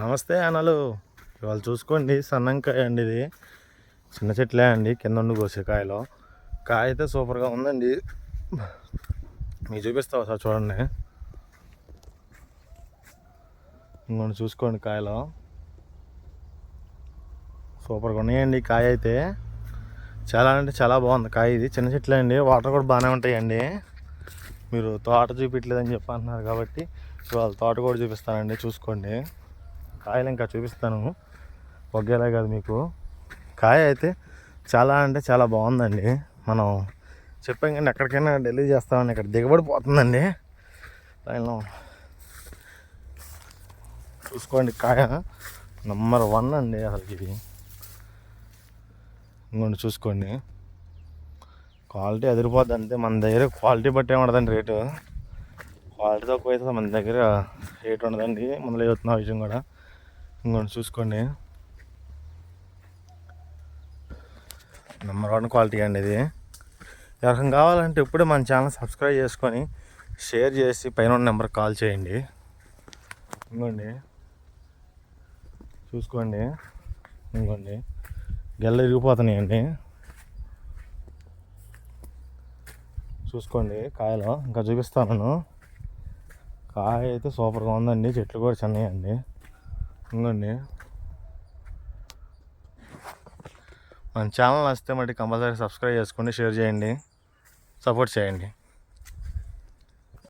నమస్తే అనలు. ఇవాళ చూసుకోండి సన్నంకాయ అండి ఇది. చిన్న చెట్లే అండి కింద ఉండి కోసే కాయలో. కాయ అయితే సూపర్గా ఉందండి. మీకు చూపిస్తావు సార్ చూడండి. ఇంకొండి చూసుకోండి కాయలో. సూపర్గా ఉన్నాయండి కాయ అయితే. చాలా అంటే చాలా బాగుంది కాయ ఇది. చిన్న చెట్లే అండి వాటర్ కూడా బాగానే ఉంటాయండి. మీరు తోట చూపించలేదని చెప్పి అంటున్నారు కాబట్టి ఇవాళ తోట కూడా చూపిస్తానండి చూసుకోండి. కాయలు ఇంకా చూపిస్తాను. ఒకేలా కాదు మీకు. కాయ అయితే చాలా అంటే చాలా బాగుందండి. మనం చెప్పాం కానీ ఎక్కడికైనా ఢిల్లీ చేస్తామని ఇక్కడ దిగబడిపోతుందండి. దానిలో చూసుకోండి కాయ. నెంబర్ వన్ అండి అసలు ఇది. ఇంకోండి చూసుకోండి. క్వాలిటీ అదిరిపోద్ది అంతే. మన దగ్గర క్వాలిటీ బట్టి ఏమంటుందండి రేటు. క్వాలిటీ తక్కువ అయితే మన దగ్గర రేట్ ఉండదండి. ముందులో చెప్తున్న విషయం కూడా. ఇంకోటి చూసుకోండి. నెంబర్ వన్ క్వాలిటీ అండి ఇది. ఎవరికైనా కావాలంటే ఇప్పుడే మన ఛానల్ సబ్స్క్రైబ్ చేసుకొని షేర్ చేసి పైన ఉన్న నెంబర్కి కాల్ చేయండి. ఇంకోండి చూసుకోండి. ఇంకోండి గెల్ల ఇరిగిపోతున్నాయండి. చూసుకోండి కాయలు. ఇంకా చూపిస్తాను కాయ అయితే సూపర్గా ఉందండి. చెట్లు కూడా చిన్నయండి. ఉందండి. మన ఛానల్ నచ్చితే మట్టి కంపల్సరీ సబ్స్క్రైబ్ చేసుకోండి షేర్ చేయండి సపోర్ట్ చేయండి.